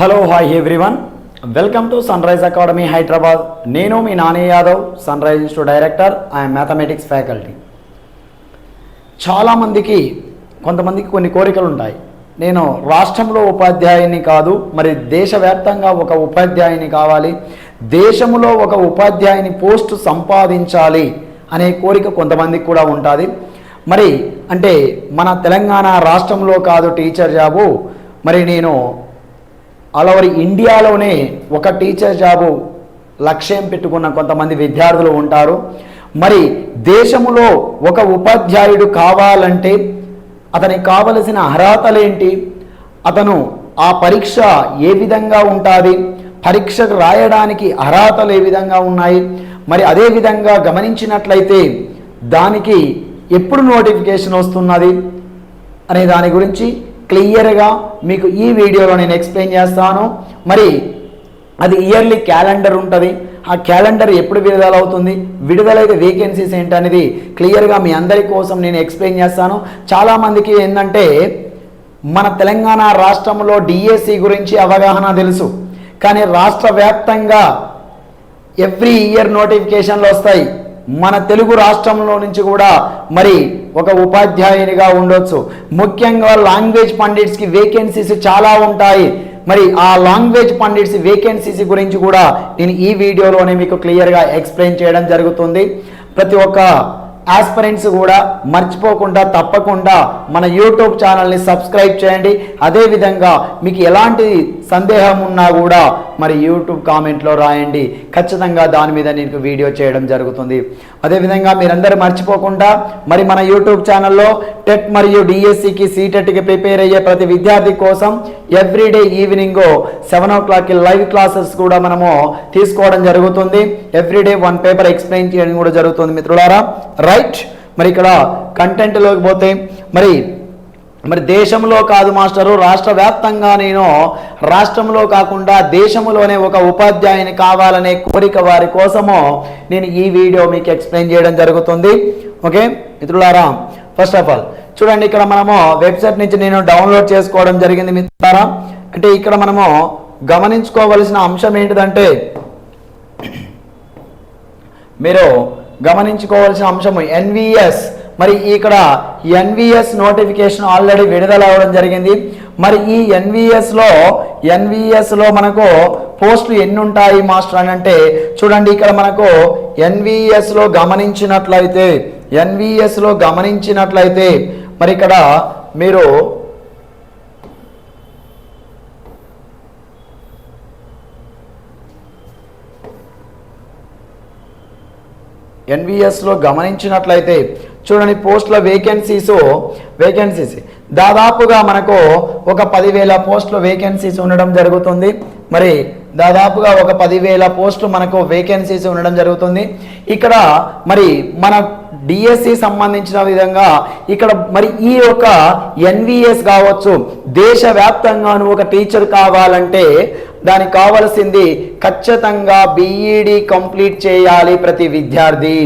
Hello hi everyone welcome to sunrise academy Hyderabad నేను మీ Nani Yadav sunrise institute director I'm mathematics faculty చాలామందికి కొంతమందికి కొన్ని కోరికలు ఉంటాయి. నేను రాష్ట్రంలో ఉపాధ్యాయుని కాదు మరి దేశవ్యాప్తంగా ఒక ఉపాధ్యాయుని కావాలి దేశంలో ఒక ఉపాధ్యాయుని పోస్టు సంపాదించాలి అనే కోరిక కొంతమందికి కూడా ఉంటుంది. మరి అంటే మన తెలంగాణ రాష్ట్రంలో కాదు టీచర్ జాబు. మరి నేను ఆల్ ఓవర్ ఇండియాలోనే ఒక టీచర్ జాబు లక్ష్యం పెట్టుకున్న కొంతమంది విద్యార్థులు ఉంటారు. మరి దేశంలో ఒక ఉపాధ్యాయుడు కావాలంటే అతనికి కావలసిన అర్హతలేంటి? అతను ఆ పరీక్ష ఏ విధంగా ఉంటుంది? పరీక్షకు రాయడానికి అర్హతలు ఏ విధంగా ఉన్నాయి? మరి అదే విధంగా గమనించినట్లయితే దానికి ఎప్పుడు నోటిఫికేషన్ వస్తున్నది? అనే దాని గురించి క్లియర్గా మీకు ఈ వీడియోలో నేను ఎక్స్ప్లెయిన్ చేస్తాను. మరి అది ఇయర్లీ క్యాలెండర్ ఉంటుంది. ఆ క్యాలెండర్ ఎప్పుడు విడుదల అవుతుంది విడుదలైతే వేకెన్సీస్ ఏంటనేది క్లియర్గా మీ అందరి కోసం నేను ఎక్స్ప్లెయిన్ చేస్తాను. చాలామందికి ఏంటంటే మన తెలంగాణ రాష్ట్రంలో డిఎస్సి గురించి అవగాహన తెలుసు. కానీ రాష్ట్ర వ్యాప్తంగా ఎవ్రీ ఇయర్ నోటిఫికేషన్లు వస్తాయి. మన తెలుగు రాష్ట్రంలో నుంచి కూడా మరి ఒక ఉపాధ్యాయునిగా ఉండొచ్చు. ముఖ్యంగా లాంగ్వేజ్ పండిట్స్కి వేకెన్సీస్ చాలా ఉంటాయి. మరి ఆ లాంగ్వేజ్ పండిట్స్ వేకెన్సీస్ గురించి కూడా నేను ఈ వీడియోలోనే మీకు క్లియర్గా ఎక్స్ప్లెయిన్ చేయడం జరుగుతుంది. ప్రతి ఒక్క ఆస్పరెంట్స్ కూడా మర్చిపోకుండా తప్పకుండా మన యూట్యూబ్ ఛానల్ని సబ్స్క్రైబ్ చేయండి. అదేవిధంగా మీకు ఎలాంటి సందేహం ఉన్నా కూడా మరి యూట్యూబ్ కామెంట్లో రాయండి. ఖచ్చితంగా దాని మీద నేను వీడియో చేయడం జరుగుతుంది. అదేవిధంగా మీరందరూ మర్చిపోకుండా మరి మన యూట్యూబ్ ఛానల్లో టెట్ మరియు డిఎస్సికి సీటెట్కి ప్రిపేర్ అయ్యే ప్రతి విద్యార్థి కోసం ఎవ్రీడే ఈవినింగ్ సెవెన్ ఓ క్లాక్కి లైవ్ క్లాసెస్ కూడా మనము తీసుకోవడం జరుగుతుంది. ఎవ్రీడే వన్ పేపర్ ఎక్స్ప్లెయిన్ చేయడం కూడా జరుగుతుంది మిత్రులారా. రైట్. మరి ఇక్కడ కంటెంట్లోకి పోతే మరి మరి దేశంలో కాదు మాస్టరు రాష్ట్ర వ్యాప్తంగా నేను రాష్ట్రంలో కాకుండా దేశంలోనే ఒక ఉపాధ్యాయుని కావాలనే కోరిక వారి కోసము నేను ఈ వీడియో మీకు ఎక్స్ప్లెయిన్ చేయడం జరుగుతుంది. ఓకే? మిత్రులారా ఫస్ట్ ఆఫ్ ఆల్ చూడండి ఇక్కడ మనము వెబ్సైట్ నుంచి నేను డౌన్లోడ్ చేసుకోవడం జరిగింది మిత్రులారా. అంటే ఇక్కడ మనము గమనించుకోవలసిన అంశం ఏంటిదంటే మీరు గమనించుకోవాల్సిన అంశము ఎన్విఎస్ మరి ఇక్కడ ఎన్విఎస్ నోటిఫికేషన్ ఆల్రెడీ విడుదల అవ్వడం జరిగింది. మరి ఈ ఎన్విఎస్లో ఎన్విఎస్లో మనకు పోస్టులు ఎన్ని ఉంటాయి మాస్టర్ అని అంటే చూడండి ఇక్కడ మనకు ఎన్విఎస్లో గమనించినట్లయితే ఎన్విఎస్లో గమనించినట్లయితే మరి ఇక్కడ మీరు ఎన్విఎస్లో గమనించినట్లయితే చూడండి పోస్టుల వేకెన్సీస్ వేకెన్సీస్ దాదాపుగా మనకు ఒక పదివేల పోస్టుల వేకెన్సీస్ ఉండడం జరుగుతుంది. మరి దాదాపుగా ఒక పదివేల పోస్టులు మనకు వేకెన్సీస్ ఉండడం జరుగుతుంది. ఇక్కడ మరి మన డిఎస్సి సంబంధించిన విధంగా ఇక్కడ మరి ఈ యొక్క ఎన్విఎస్ కావచ్చు దేశవ్యాప్తంగా నువ్వు ఒక టీచర్ కావాలంటే దానికి కావలసింది ఖచ్చితంగా బీఈడి కంప్లీట్ చేయాలి ప్రతి విద్యార్థి.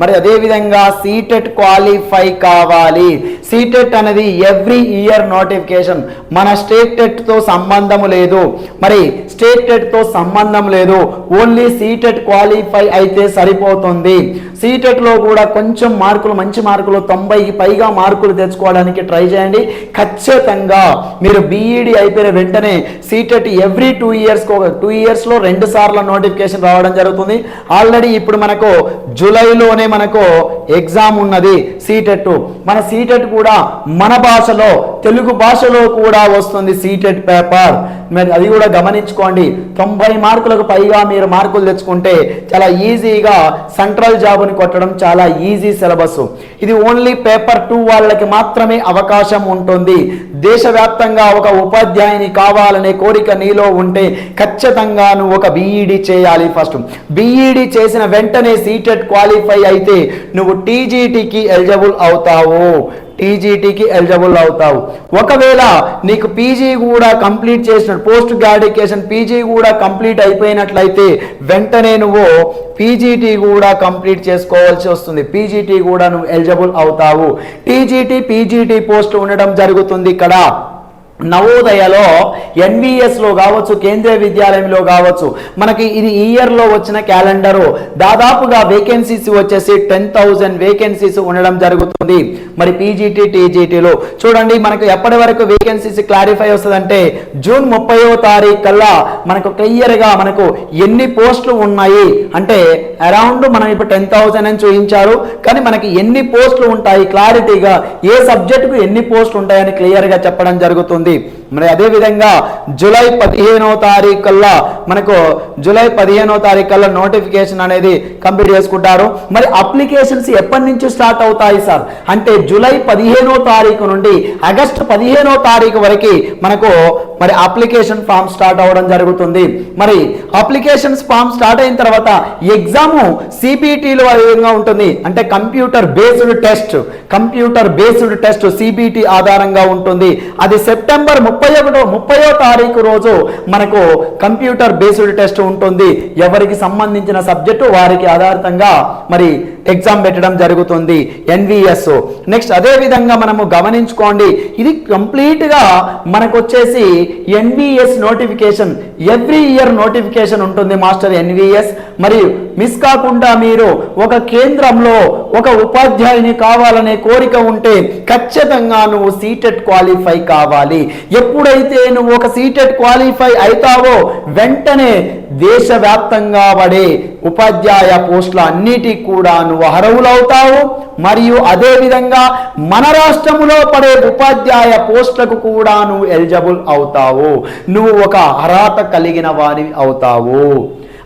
మరి అదేవిధంగా సీటెట్ క్వాలిఫై కావాలి. సీటెట్ అనేది ఎవ్రీ ఇయర్ నోటిఫికేషన్. మన స్టేట్ టెట్తో సంబంధం లేదు. మరి స్టేట్ టెట్తో సంబంధం లేదు. ఓన్లీ సీటెట్ క్వాలిఫై అయితే సరిపోతుంది. సీటెట్లో కూడా కొంచెం మార్కులు మంచి మార్కులు తొంభైకి పైగా మార్కులు తెచ్చుకోవడానికి ట్రై చేయండి. ఖచ్చితంగా మీరు బీఈడి అయిపోయిన వెంటనే CTET every two years two ఇయర్స్లో రెండు సార్లు నోటిఫికేషన్ రావడం జరుగుతుంది. ఆల్రెడీ ఇప్పుడు మనకు జూలైలోనే మనకు ఎగ్జామ్ ఉన్నది సీటెట్ మన సీటెట్ కూడా మన భాషలో తెలుగు భాషలో కూడా వస్తుంది సీటెట్ పేపర్ మరి అది కూడా గమనించుకోండి. తొంభై మార్కులకు పైగా మీరు మార్కులు తెచ్చుకుంటే చాలా ఈజీగా సెంట్రల్ జాబ్ కొని కొట్టడం చాలా ఈజీ సిలబస్ ఇది ఓన్లీ పేపర్ టూ వాళ్ళకి మాత్రమే అవకాశం ఉంటుంది. దేశవ్యాప్తంగా ఒక ఉపాధ్యాయుని కావాలనే కోరిక నీలో ఉంటే ఖచ్చితంగా నువ్వు ఒక బీఈడి చేయాలి ఫస్ట్ బీఈడి చేసిన వెంటనే సీటెట్ క్వాలిఫై అయితే నువ్వు టీజీటీకి ఎలిజిబుల్ అవుతావు. టీజీటీకి ఎలిజిబుల్ అవుతావు. ఒకవేళ నీకు పీజీ కూడా కంప్లీట్ చేసిన పోస్ట్ గ్రాడ్యుకేషన్ పీజీ కూడా కంప్లీట్ అయిపోయినట్లయితే వెంటనే నువ్వు పీజీటీ కూడా కంప్లీట్ చేసుకోవాల్సి వస్తుంది. పీజీటీ కూడా నువ్వు ఎలిజిబుల్ అవుతావు. టీజీటీ పీజీటీ పోస్ట్ ఉండడం జరుగుతుంది ఇక్కడ. నవోదయలో ఎన్విఎస్లో కావచ్చు కేంద్రీయ విద్యాలయంలో కావచ్చు మనకి ఇది ఈ ఇయర్లో వచ్చిన క్యాలెండరు. దాదాపుగా వేకెన్సీస్ వచ్చేసి టెన్ థౌజండ్ వేకెన్సీస్ ఉండడం జరుగుతుంది. మరి పీజీటీ టీజీటీలో చూడండి మనకు ఎప్పటి వరకు వేకెన్సీస్ క్లారిఫై వస్తుందంటే జూన్ ముప్పైవ తారీఖు కల్లా మనకు క్లియర్గా మనకు ఎన్ని పోస్టులు ఉన్నాయి. అంటే అరౌండ్ మనం ఇప్పుడు టెన్ థౌజండ్ అని చూపించారు. కానీ మనకి ఎన్ని పోస్టులు ఉంటాయి క్లారిటీగా ఏ సబ్జెక్టుకు ఎన్ని పోస్టులు ఉంటాయని క్లియర్గా చెప్పడం జరుగుతుంది. സന്ദീപ് మరి అదే విధంగా జూలై పదిహేనవ తారీఖు కల్లా మనకు జూలై పదిహేనవ తారీఖు కల్లా నోటిఫికేషన్ అనేది కంప్లీట్ చేసుకుంటారు. మరి అప్లికేషన్స్ ఎప్పటి నుంచి స్టార్ట్ అవుతాయి సార్? అంటే జూలై పదిహేనో తారీఖు నుండి ఆగస్టు పదిహేనో తారీఖు వరకు మనకు మరి అప్లికేషన్ ఫామ్ స్టార్ట్ అవ్వడం జరుగుతుంది. మరి అప్లికేషన్స్ ఫామ్ స్టార్ట్ అయిన తర్వాత ఎగ్జామ్ ఏ విధంగా ఉంటుంది. అంటే computer based test computer based test CBT ఆధారంగా ఉంటుంది. అది సెప్టెంబర్ ముప్పై ముప్పై ఒకటో ముప్పయో తారీఖు రోజు మనకు కంప్యూటర్ బేస్డ్ టెస్ట్ ఉంటుంది. ఎవరికి సంబంధించిన సబ్జెక్టు వారికి ఆధారితంగా మరి ఎగ్జామ్ పెట్టడం జరుగుతుంది. ఎన్విఎస్. నెక్స్ట్ అదే విధంగా మనము గమనించుకోండి. ఇది కంప్లీట్గా మనకు వచ్చేసి NVS notification. Every year notification ఉంటుంది మాస్టర్ ఎన్విఎస్. మరియు మిస్ కాకుండా మీరు ఒక కేంద్రంలో ఒక ఉపాధ్యాయుని కావాలనే కోరిక ఉంటే ఖచ్చితంగా నువ్వు సీటెట్ క్వాలిఫై కావాలి. ఎప్పుడైతే నువ్వు ఒక సీటెట్ క్వాలిఫై అవుతావో వెంటనే దేశవ్యాప్తంగా పడే ఉపాధ్యాయ పోస్టుల అన్నిటికి కూడా నువ్వు అర్హులవుతావు. మరియు అదేవిధంగా మన రాష్ట్రములో పడే ఉపాధ్యాయ పోస్టులకు కూడా నువ్వు ఎలిజిబుల్ అవుతావు. నువ్వు ఒక అర్హత కలిగిన వారి అవుతావు.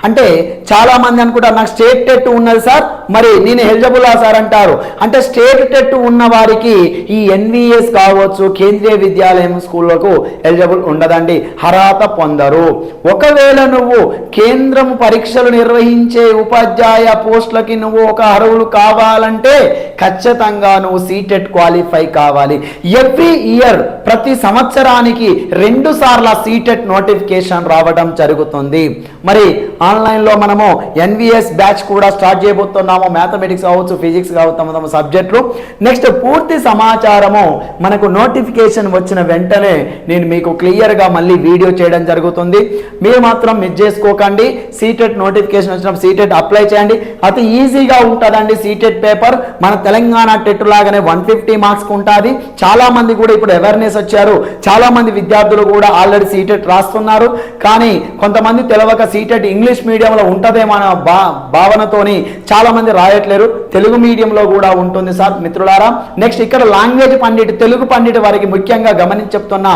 అంటే చాలామంది అనుకుంటారు నాకు స్టేట్ టెట్ ఉన్నది సార్ మరి నేను ఎలిజబులా సార్ అంటారు. అంటే స్టేట్ టెట్ ఉన్న వారికి ఈ ఎన్విఎస్ కావచ్చు కేంద్రీయ విద్యాలయం స్కూళ్ళకు ఎలిజబుల్ ఉండదండి అర్హత పొందరు. ఒకవేళ నువ్వు కేంద్రం పరీక్షలు నిర్వహించే ఉపాధ్యాయ పోస్టులకి నువ్వు ఒక అర్హులు కావాలంటే ఖచ్చితంగా నువ్వు సీటెట్ క్వాలిఫై కావాలి. ఎవ్రీ ఇయర్ ప్రతి సంవత్సరానికి రెండు సార్ల సీటెట్ నోటిఫికేషన్ రావడం జరుగుతుంది. మరి ఆన్లైన్లో మనము ఎన్విఎస్ బ్యాచ్ కూడా స్టార్ట్ చేయబోతున్నాము. మ్యాథమెటిక్స్ కావచ్చు ఫిజిక్స్ కావచ్చు తమ తమ సబ్జెక్టులు నెక్స్ట్ పూర్తి సమాచారము మనకు నోటిఫికేషన్ వచ్చిన వెంటనే నేను మీకు క్లియర్గా మళ్ళీ వీడియో చేయడం జరుగుతుంది. మీరు మాత్రం మిస్ చేసుకోకండి. సీటెట్ నోటిఫికేషన్ వచ్చిన సీటెట్ అప్లై చేయండి. అతి ఈజీగా ఉంటుందండి సీటెట్ పేపర్ మన తెలంగాణ టెట్ లాగానే వన్ ఫిఫ్టీ మార్క్స్ ఉంటుంది. చాలా మంది కూడా ఇప్పుడు అవేర్నెస్ వచ్చారు. చాలా మంది విద్యార్థులు కూడా ఆల్రెడీ సీటెట్ రాస్తున్నారు. కానీ కొంతమంది తెలవక సీటెట్ ఇంగ్లీష్ మీడియంలో ఉంటుందేమో అన్న భా భావనతోని చాలా మంది రాయట్లేరు. తెలుగు మీడియంలో కూడా ఉంటుంది సార్ మిత్రులారా. నెక్స్ట్ ఇక్కడ లాంగ్వేజ్ పండిట్ తెలుగు పండిట్ వారికి ముఖ్యంగా గమనించి చెప్తున్న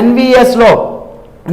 ఎన్విఎస్లో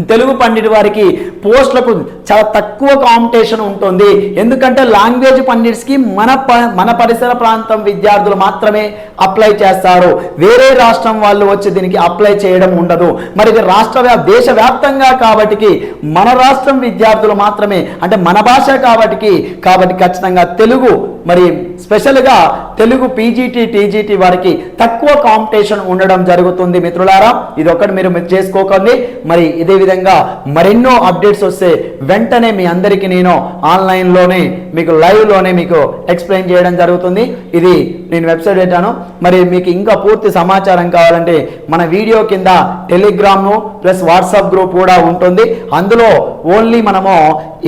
తెలుగు పండిట్ వారికి పోస్టులకు చాలా తక్కువ కాంపిటీషన్ ఉంటుంది. ఎందుకంటే లాంగ్వేజ్ పండిట్స్కి మన ప మన పరిసర ప్రాంతం విద్యార్థులు మాత్రమే అప్లై చేస్తారు. వేరే రాష్ట్రం వాళ్ళు వచ్చి దీనికి అప్లై చేయడం ఉండదు. మరి ఇది రాష్ట్ర దేశవ్యాప్తంగా కాబట్టికి మన రాష్ట్రం విద్యార్థులు మాత్రమే అంటే మన భాష కాబట్టికి కాబట్టి ఖచ్చితంగా తెలుగు మరి స్పెషల్గా తెలుగు పీజీటీ టీజీటీ వారికి తక్కువ కాంపిటీషన్ ఉండడం జరుగుతుంది మిత్రులారా. ఇది ఒకటి మీరు మిస్ చేసుకోకండి. మరి ఇదే విధంగా మరెన్నో అప్డేట్స్ వస్తే వెంటనే మీ అందరికీ నేను ఆన్లైన్లోనే మీకు లైవ్లోనే మీకు ఎక్స్ప్లెయిన్ చేయడం జరుగుతుంది. ఇది నేను వెబ్సైట్ పెట్టాను. మరి మీకు ఇంకా పూర్తి సమాచారం కావాలంటే మన వీడియో కింద టెలిగ్రామ్ను ప్లస్ వాట్సాప్ గ్రూప్ కూడా ఉంటుంది. అందులో ఓన్లీ మనము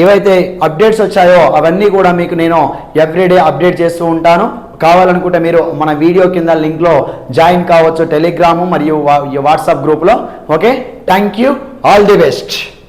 ఏవైతే అప్డేట్స్ వచ్చాయో అవన్నీ కూడా మీకు నేను ఎవ్రీడే అప్డేట్ చేస్తూ ఉంటాను. కావాలనుకుంటే మీరు మన వీడియో కింద లింక్లో జాయిన్ కావచ్చు టెలిగ్రాము మరియు వాట్సాప్ గ్రూప్లో. Okay? Thank you. All the best.